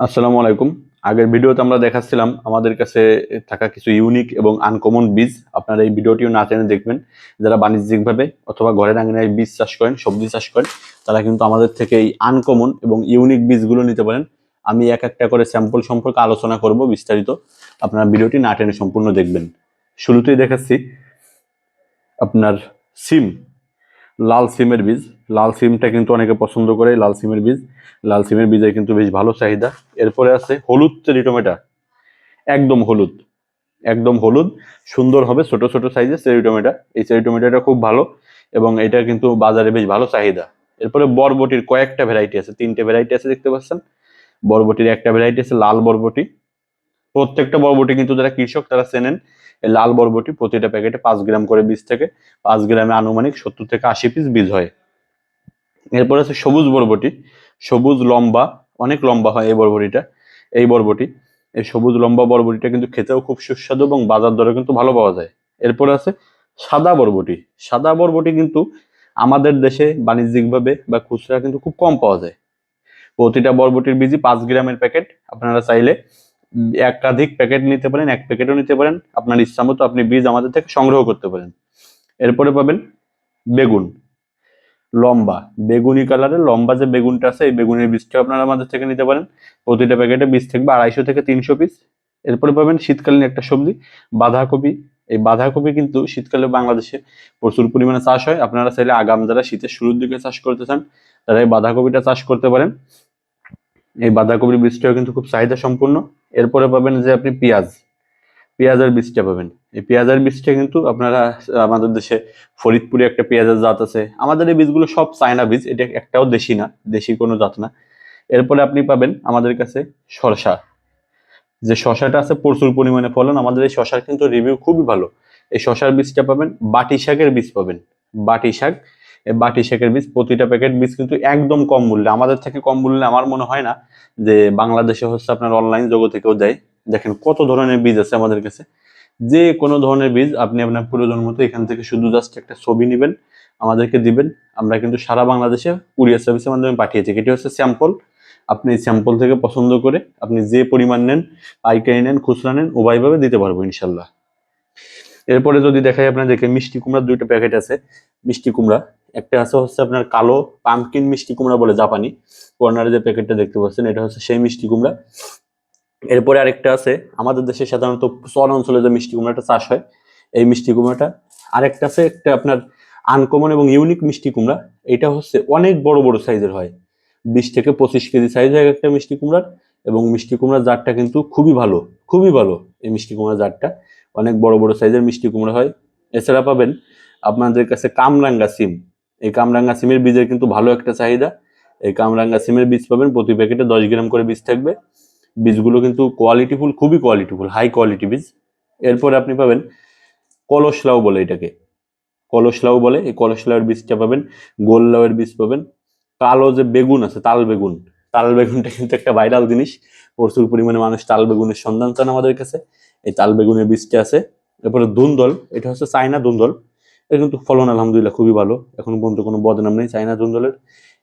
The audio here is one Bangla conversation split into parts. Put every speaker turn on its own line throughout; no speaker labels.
আসসালামু আলাইকুম। আগের ভিডিওতে আমরা দেখাচ্ছিলাম আমাদের কাছে থাকা কিছু ইউনিক এবং আনকমন বীজ। আপনারা এই ভিডিওটিও না টেনে দেখবেন। যারা বাণিজ্যিকভাবে অথবা ঘরের আঙিনায় বীজ চাষ করেন, সবজি চাষ করেন, তারা কিন্তু আমাদের থেকে এই আনকমন এবং ইউনিক বীজগুলো নিতে পারেন। আমি এক একটা করে স্যাম্পল সম্পর্কে আলোচনা করব বিস্তারিত। আপনারা ভিডিওটি না টেনে সম্পূর্ণ দেখবেন। শুরুতেই দেখাচ্ছি আপনার সিম। লাল সিমের বীজ। লাল সিমটা কিন্তু অনেকে পছন্দ করে, লাল সিমের বীজ। লাল সিমের বীজের কিন্তু বেশ ভালো চাহিদা। এরপরে আছে হলুদ চেরি টমেটো। একদম হলুদ একদম হলুদ। সুন্দর হবে, ছোট ছোট সাইজের চেরি টমেটো। এই চেরি টমেটোটা খুব ভালো এবং এটা কিন্তু বাজারে বেশ ভালো চাহিদা। এরপরে বরবটির কয়েকটা ভ্যারাইটি আছে, তিনটে ভ্যারাইটি আছে দেখতে পাচ্ছেন। বরবটির একটা ভ্যারাইটি আছে, লাল বরবটি। প্রত্যেকটা বরবটি কিন্তু যারা কৃষক, তারা চেনেন লাল বরবটি প্রতিটা প্যাকেটে পাঁচ গ্রাম করে বীজ থেকে। পাঁচ গ্রামে আনুমানিক সত্তর থেকে আশি পিস বীজ হয়। এরপর আছে সবুজ বরবটি। সবুজ, লম্বা, অনেক লম্বা হয় এই বরবটিটা, এই বরবটি। এই সবুজ, লম্বা বরবটিটা কিন্তু খেতেও খুব সুস্বাদু এবং বাজার দরে কিন্তু ভালো পাওয়া যায়। এরপরে আছে সাদা বরবটি। সাদা বরবটি কিন্তু আমাদের দেশে বাণিজ্যিকভাবে বা খুচরা কিন্তু খুব কম পাওয়া যায়। প্রতিটা বরবটির বীজই পাঁচ গ্রামের প্যাকেট। আপনারা চাইলে একাধিক প্যাকেট নিতে পারেন, এক প্যাকেটও নিতে পারেন। আপনার ইচ্ছা মতো আপনি বীজ আমাদের থেকে সংগ্রহ করতে পারেন। এরপরে পাবেন বেগুন। লম্বা। বেগুনি কালারের লম্বা যে বেগুনটা আছে, এই বেগুনের বীজটা আপনারা আমাদের থেকে নিতে পারেন। প্রতিটা প্যাকেটে বীজ থাকবে আড়াইশো থেকে তিনশো পিস এরপরে পাবেন শীতকালীন একটা সবজি, বাঁধাকপি। এই বাঁধাকপি কিন্তু শীতকালে বাংলাদেশে প্রচুর পরিমাণে চাষ হয়। আপনারা চাইলে আগাম যারা শীতের শুরুর দিকে চাষ করতে চান, তারা এই বাঁধাকপিটা চাষ করতে পারেন। এই বাঁধাকপির বীজটাও কিন্তু খুব চাহিদা সম্পূর্ণ এরপরে পাবেন যে আপনি পেঁয়াজ। পেঁয়াজের বীজটা পাবেন। এই পেঁয়াজের বীজটা কিন্তু আপনারা, আমাদের দেশে ফরিদপুরে একটা পেঁয়াজের জাত আছে। আমাদের এই বীজগুলো সব চায়না বীজ, এটা একটাও দেশি না, দেশি কোনো জাত না। এরপরে আপনি পাবেন আমাদের কাছে শসা। যে শসাটা আছে, প্রচুর পরিমাণে ফলন। আমাদের এই শসার কিন্তু রিভিউ খুবই ভালো। এই শসার বীজটা পাবেন, বাটি শাকের বীজ পাবেন। বাটি শাক বাটি, শাকের বীজ, প্রতিটা প্যাকেট বীজ কিন্তু একদম কম মূল্যে। আমাদের থেকে কম মূল্যে আমার মনে হয় না যে বাংলাদেশে হচ্ছে আপনার অনলাইন জগতে কেউ দেয় দেখেন কত ধরনের বীজ আছে আমাদের কাছে। যে কোনো ধরনের বীজ আপনি আপনার প্রয়োজন মতো এখান থেকে শুধু জাস্ট একটা ছবি নেবেন, আমাদেরকে দিবেন। আমরা কিন্তু সারা বাংলাদেশে কুরিয়ার সার্ভিসের মাধ্যমে পাঠিয়েছি। এটি হচ্ছে স্যাম্পল। আপনি স্যাম্পল থেকে পছন্দ করে আপনি যে পরিমাণ নেন, পাইকারি নেন, খুচরা নেন, উভয়ভাবে দিতে পারব ইনশাল্লাহ। এরপরে যদি দেখাই আপনাদেরকে মিষ্টি কুমড়ার দুইটা প্যাকেট আছে, মিষ্টি কুমড়া। একটা আছে হচ্ছে আপনার কালো পামকিন মিষ্টি কুমড়া বলে জাপানি। কর্নারে যে প্যাকেটটা দেখতে পাচ্ছেন, এটা হচ্ছে সেই মিষ্টি কুমড়া। এরপরে আরেকটা আছে, আমাদের দেশে সাধারণত চর অঞ্চলে যে মিষ্টি কুমড়াটা চাষ হয়, এই মিষ্টি কুমড়াটা। আরেকটা আছে, একটা আপনার আনকমন এবং ইউনিক মিষ্টি কুমড়া। এটা হচ্ছে অনেক বড় বড় সাইজের হয়। বিশ থেকে পঁচিশ কেজি সাইজ হয় একটা মিষ্টি কুমড়ার এবং মিষ্টি কুমড়ার জাতটা কিন্তু খুবই ভালো খুবই ভালো এই মিষ্টি কুমড়ার জাতটা। অনেক বড় বড় সাইজের মিষ্টি কুমড়া হয়। এছাড়া পাবেন আপনাদের কাছে কামরাঙ্গা সিম। এই কামরাঙ্গা সিমের বীজের কিন্তু ভালো একটা চাহিদা। এই কামরাঙ্গা সিমের বীজ পাবেন, প্রতি প্যাকেটে দশ গ্রাম করে বীজ থাকবে। বীজগুলো কিন্তু কোয়ালিটিফুল খুবই কোয়ালিটিফুল হাই কোয়ালিটি বীজ। এরপরে আপনি পাবেন কলস লাউ বলে এটাকে। কলস লাউ বলে, এই কলস লাউয়ের বীজটা পাবেন গোল লাউয়ের বীজ পাবেন। কালো যে বেগুন আছে, তাল বেগুন, তাল বেগুনটা কিন্তু একটা ভাইরাল জিনিস। প্রচুর পরিমাণে মানুষ তাল বেগুনের সন্ধান চান আমাদের কাছে। এই তাল বেগুনের বীজটা আছে। এরপরে দুন্দল, এটা হচ্ছে চাইনা দুন্দল। এটা কিন্তু ফলন আলহামদুলিল্লাহ খুবই ভালো। এখন পর্যন্ত কোনো বদনাম নেই চাইনা দুন্দলের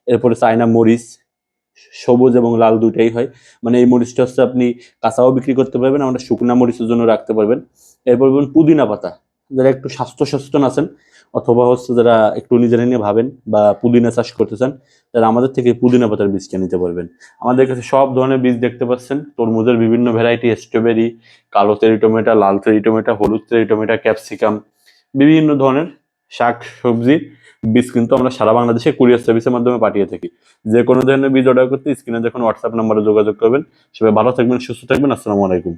এরপরে চায়না মরিচ সবুজ এবং লাল দুইটাই হয়। মানে এই মরিচটা হচ্ছে আপনি কাঁচাও বিক্রি করতে পারবেন, আমরা শুকনা মরিচের জন্য রাখতে পারবেন। এরপর পাবেন পুদিনা পাতা। যারা একটু স্বাস্থ্য সচেতন আছেন, অথবা হচ্ছে যারা একটু নিজেরা নিয়ে ভাবেন বা পুদিনা চাষ করতে চান, তারা আমাদের থেকে পুদিনা পাতার বীজটা নিতে পারবেন। আমাদের কাছে সব ধরনের বীজ দেখতে পাচ্ছেন। তরমুজের বিভিন্ন ভ্যারাইটি স্ট্রবেরি কালো চেরি টমেটো, লাল তেরি টমেটো, হলুদ চেরি টমেটো ক্যাপসিকাম বিভিন্ন ধরনের শাক, সবজি, বীজ কিন্তু আমরা সারা বাংলাদেশে কুরিয়ার সার্ভিসের মাধ্যমে পাঠিয়ে থাকি। যে কোনো ধরনের বীজ অর্ডার করতে স্ক্রিনে যখন হোয়াটসঅ্যাপ নাম্বারে যোগাযোগ করবেন। সবাই ভালো থাকবেন, সুস্থ থাকবেন। আসসালামু আলাইকুম।